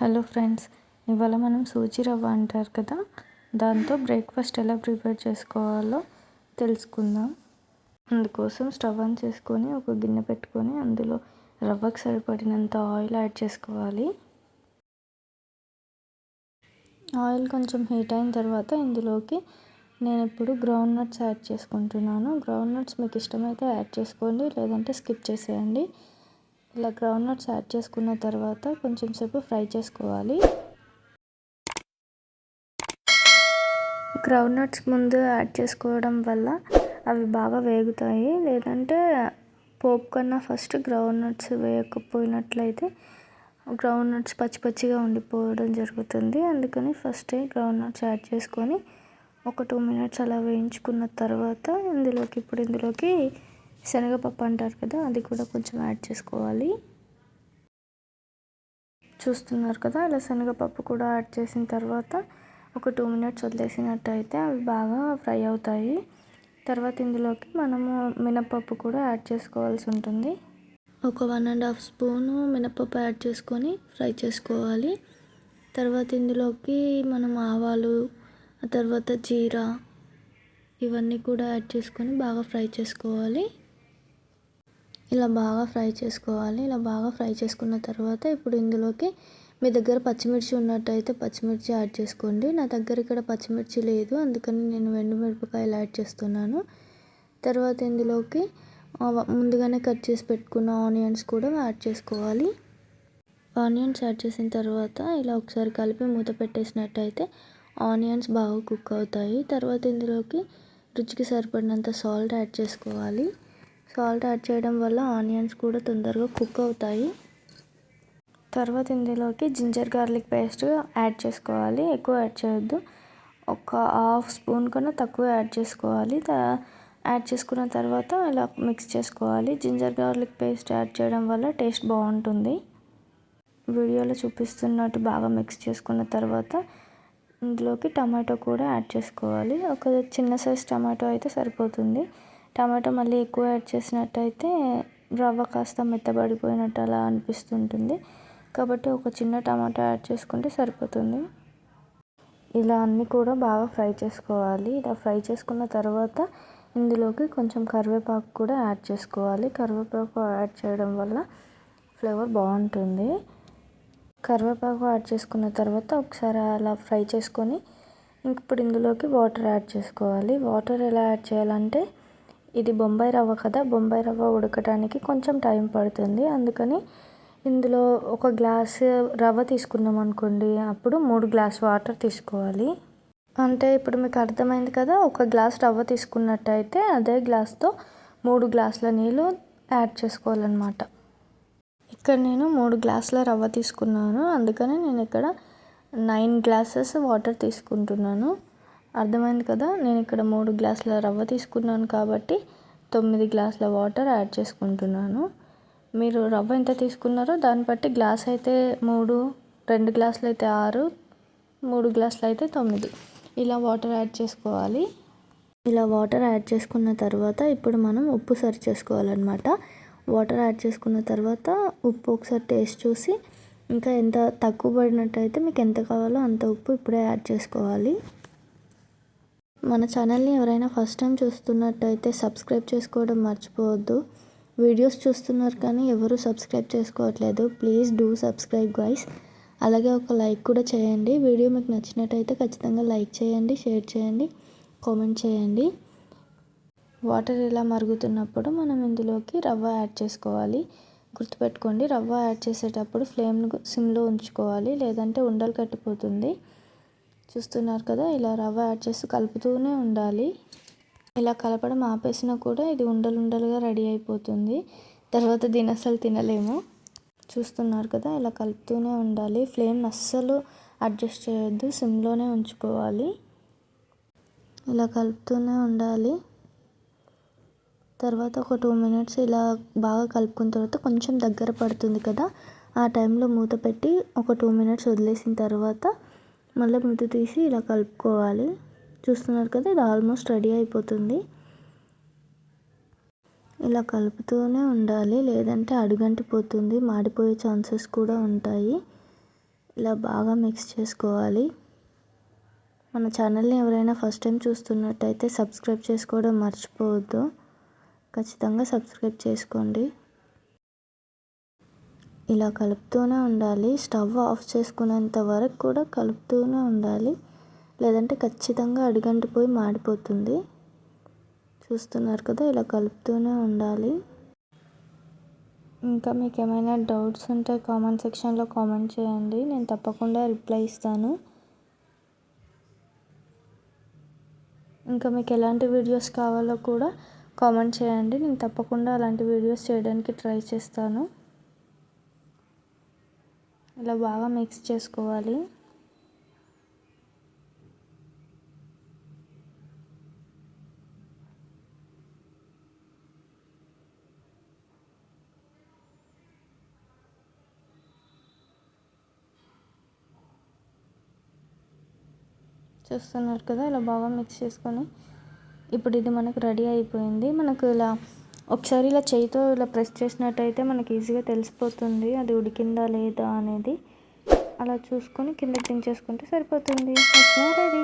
Hello friends ఇవాళ మనం సూజీ రవ్వ అంటారు కదా దాంతో బ్రేక్ఫాస్ట్ ఎలా ప్రిపేర్ చేసుకోవాలో తెలుసుకుందాం. అందుకోసం స్టవ్ ఆన్ చేసుకొని ఒక గిన్నె పెట్టుకొని అందులో రవ్వకు సరిపడినంత ఆయిల్ యాడ్ చేసుకోవాలి. ఆయిల్ కొంచెం హీట్ అయిన తర్వాత ఇందులోకి నేను ఇప్పుడు గ్రౌండ్ నట్స్ యాడ్ చేసుకుంటున్నాను. గ్రౌండ్ నట్స్ మీకు ఇష్టమైతే యాడ్ చేసుకోండి లేదంటే స్కిప్ చేసేయండి. ఇలా గ్రౌండ్ నట్స్ యాడ్ చేసుకున్న తర్వాత కొంచెం సేపు ఫ్రై చేసుకోవాలి. గ్రౌండ్ నట్స్ ముందు యాడ్ చేసుకోవడం వల్ల అవి బాగా వేగుతాయి. లేదంటే పోపు కన్నా ఫస్ట్ గ్రౌండ్ నట్స్ వేయకపోయినట్లయితే గ్రౌండ్ నట్స్ పచ్చి పచ్చిగా ఉండిపోవడం జరుగుతుంది. అందుకని ఫస్ట్ గ్రౌండ్ నట్స్ యాడ్ చేసుకొని ఒక టూ మినిట్స్ అలా వేయించుకున్న తర్వాత ఇందులోకి ఇప్పుడు ఇందులోకి శనగపప్పు అంటారు కదా అది కూడా కొంచెం యాడ్ చేసుకోవాలి. చూస్తున్నారు కదా ఇలా శనగపప్పు కూడా యాడ్ చేసిన తర్వాత ఒక టూ మినిట్స్ వదిలేసినట్టయితే అవి బాగా ఫ్రై అవుతాయి. తర్వాత ఇందులోకి మనము మినపప్పు కూడా యాడ్ చేసుకోవాల్సి ఉంటుంది. ఒక వన్ అండ్ హాఫ్ స్పూను మినపప్పు యాడ్ చేసుకొని ఫ్రై చేసుకోవాలి. తర్వాత ఇందులోకి మనం ఆవాలు ఆ తర్వాత జీరా ఇవన్నీ కూడా యాడ్ చేసుకొని బాగా ఫ్రై చేసుకోవాలి. ఇలా బాగా ఫ్రై చేసుకోవాలి. ఇలా బాగా ఫ్రై చేసుకున్న తర్వాత ఇప్పుడు ఇందులోకి మీ దగ్గర పచ్చిమిర్చి ఉన్నట్టయితే పచ్చిమిర్చి యాడ్ చేసుకోండి. నా దగ్గర ఇక్కడ పచ్చిమిర్చి లేదు. అందుకని నేను మిరపకాయలు యాడ్ చేస్తున్నాను. తర్వాత ఇందులోకి ముందుగానే కట్ చేసి పెట్టుకున్న ఆనియన్స్ కూడా యాడ్ చేసుకోవాలి. ఆనియన్స్ యాడ్ చేసిన తర్వాత ఇలా ఒకసారి కలిపి మూత పెట్టేసినట్టయితే ఆనియన్స్ బాగా కుక్ అవుతాయి. తర్వాత ఇందులోకి రుచికి సరిపడినంత సాల్ట్ యాడ్ చేసుకోవాలి. సాల్ట్ యాడ్ చేయడం వల్ల ఆనియన్స్ కూడా తొందరగా కుక్ అవుతాయి. తర్వాత ఇందులోకి జింజర్ గార్లిక్ పేస్ట్ యాడ్ చేసుకోవాలి. ఎక్కువ యాడ్ చేయొద్దు. ఒక హాఫ్ స్పూన్ కన్నా తక్కువ యాడ్ చేసుకోవాలి. యాడ్ చేసుకున్న తర్వాత ఇలా మిక్స్ చేసుకోవాలి. జింజర్ గార్లిక్ పేస్ట్ యాడ్ చేయడం వల్ల టేస్ట్ బాగుంటుంది. వీడియోలో చూపిస్తున్నట్టు బాగా మిక్స్ చేసుకున్న తర్వాత ఇందులోకి టమాటో కూడా యాడ్ చేసుకోవాలి. ఒక చిన్న సైజ్ టమాటో అయితే సరిపోతుంది. టమాటో మళ్ళీ ఎక్కువ యాడ్ చేసినట్టయితే రవ్వ కాస్త మెత్తబడిపోయినట్టు అలా అనిపిస్తుంటుంది. కాబట్టి ఒక చిన్న టమాటా యాడ్ చేసుకుంటే సరిపోతుంది. ఇలా అన్నీ కూడా బాగా ఫ్రై చేసుకోవాలి. ఇలా ఫ్రై చేసుకున్న తర్వాత ఇందులోకి కొంచెం కరివేపాకు కూడా యాడ్ చేసుకోవాలి. కరివేపాకు యాడ్ చేయడం వల్ల ఫ్లేవర్ బాగుంటుంది. కరివేపాకు యాడ్ చేసుకున్న తర్వాత ఒకసారి అలా ఫ్రై చేసుకొని ఇప్పుడు ఇందులోకి వాటర్ యాడ్ చేసుకోవాలి. వాటర్ ఎలా యాడ్ చేయాలంటే ఇది బొంబాయి రవ్వ కదా బొంబాయి రవ్వ ఉడకడానికి కొంచెం టైం పడుతుంది. అందుకని ఇందులో ఒక గ్లాస్ రవ్వ తీసుకున్నాం అనుకోండి అప్పుడు మూడు గ్లాస్ వాటర్ తీసుకోవాలి. అంటే ఇప్పుడు మీకు అర్థమైంది కదా ఒక గ్లాస్ రవ్వ తీసుకున్నట్టయితే అదే గ్లాస్తో మూడు గ్లాసుల నీళ్ళు యాడ్ చేసుకోవాలన్నమాట. ఇక్కడ నేను మూడు గ్లాసుల రవ్వ తీసుకున్నాను అందుకని నేను ఇక్కడ నైన్ గ్లాసెస్ వాటర్ తీసుకుంటున్నాను. అర్థమైంది కదా? నేను ఇక్కడ మూడు గ్లాసుల రవ్వ తీసుకున్నాను కాబట్టి తొమ్మిది గ్లాసుల వాటర్ యాడ్ చేసుకుంటున్నాను. మీరు రవ్వ ఎంత తీసుకున్నారో దాన్ని బట్టి గ్లాస్ అయితే మూడు రెండు గ్లాసులు అయితే ఆరు మూడు గ్లాసులు అయితే తొమ్మిది. ఇలా వాటర్ యాడ్ చేసుకోవాలి. ఇలా వాటర్ యాడ్ చేసుకున్న తర్వాత ఇప్పుడు మనం ఉప్పు సరి చేసుకోవాలన్నమాట. వాటర్ యాడ్ చేసుకున్న తర్వాత ఉప్పు ఒకసారి టేస్ట్ చూసి ఇంకా ఎంత తక్కువ పడినట్టయితే మీకు ఎంత కావాలో అంత ఉప్పు ఇప్పుడే యాడ్ చేసుకోవాలి. మన ఛానల్ని ఎవరైనా ఫస్ట్ టైం చూస్తున్నట్టయితే సబ్స్క్రైబ్ చేసుకోవడం మర్చిపోవద్దు. వీడియోస్ చూస్తున్నారు కానీ ఎవరు సబ్స్క్రైబ్ చేసుకోవట్లేదు. Please do subscribe guys. అలాగే ఒక లైక్ కూడా చేయండి. వీడియో మీకు నచ్చినట్టయితే ఖచ్చితంగా లైక్ చేయండి షేర్ చేయండి కామెంట్ చేయండి. వాటర్ ఇలా మరుగుతున్నప్పుడు మనం ఇందులోకి రవ్వ యాడ్ చేసుకోవాలి. గుర్తుపెట్టుకోండి రవ్వ యాడ్ చేసేటప్పుడు ఫ్లేమ్ను సిమ్లో ఉంచుకోవాలి. లేదంటే ఉండలు కట్టిపోతుంది. చూస్తున్నారు కదా ఇలా రవ్వ యాడ్ చేసి కలుపుతూనే ఉండాలి. ఇలా కలపడం ఆపేసినా కూడా ఇది ఉండలు ఉండలుగా రెడీ అయిపోతుంది. తర్వాత దీని అసలు తినలేము. చూస్తున్నారు కదా ఇలా కలుపుతూనే ఉండాలి. ఫ్లేమ్ అస్సలు అడ్జస్ట్ చేయొద్దు సిమ్లోనే ఉంచుకోవాలి. ఇలా కలుపుతూనే ఉండాలి. తర్వాత ఒక టూ మినిట్స్ ఇలా బాగా కలుపుకున్న తర్వాత కొంచెం దగ్గర పడుతుంది కదా ఆ టైంలో మూత పెట్టి ఒక టూ మినిట్స్ వదిలేసిన తర్వాత మళ్ళీ ముద్దు తీసి ఇలా కలుపుకోవాలి. చూస్తున్నారు కదా ఇది ఆల్మోస్ట్ రెడీ అయిపోతుంది. ఇలా కలుపుతూనే ఉండాలి. లేదంటే అడుగంటిపోతుంది. మాడిపోయే ఛాన్సెస్ కూడా ఉంటాయి. ఇలా బాగా మిక్స్ చేసుకోవాలి. మన ఛానల్ని ఎవరైనా ఫస్ట్ టైం చూస్తున్నట్టయితే సబ్స్క్రైబ్ చేసుకోవడం మర్చిపోవద్దు. ఖచ్చితంగా సబ్స్క్రైబ్ చేసుకోండి. ఇలా కలుపుతూనే ఉండాలి. స్టవ్ ఆఫ్ చేసుకునేంత వరకు కూడా కలుపుతూనే ఉండాలి. లేదంటే ఖచ్చితంగా అడిగంటిపోయి మాడిపోతుంది. చూస్తున్నారు కదా ఇలా కలుపుతూనే ఉండాలి. ఇంకా మీకు ఏమైనా డౌట్స్ ఉంటే కామెంట్ సెక్షన్లో కామెంట్ చేయండి. నేను తప్పకుండా రిప్లై ఇస్తాను. ఇంకా మీకు ఎలాంటి వీడియోస్ కావాలో కూడా కామెంట్ చేయండి. నేను తప్పకుండా అలాంటి వీడియోస్ చేయడానికి ట్రై చేస్తాను. ఇలా బాగా మిక్స్ చేసుకోవాలి. చూస్తున్నారు కదా ఇలా బాగా మిక్స్ చేసుకొని. ఇప్పుడు ఇది మనకు రెడీ అయిపోయింది. మనకు ఇలా ఒకసారి ఇలా చేయితో ఇలా ప్రెస్ చేసినట్టయితే మనకి ఈజీగా తెలిసిపోతుంది. అది ఉడికిందా లేదా అనేది అలా చూసుకొని కిందకి దించేసుకుంటే సరిపోతుంది. రెడీ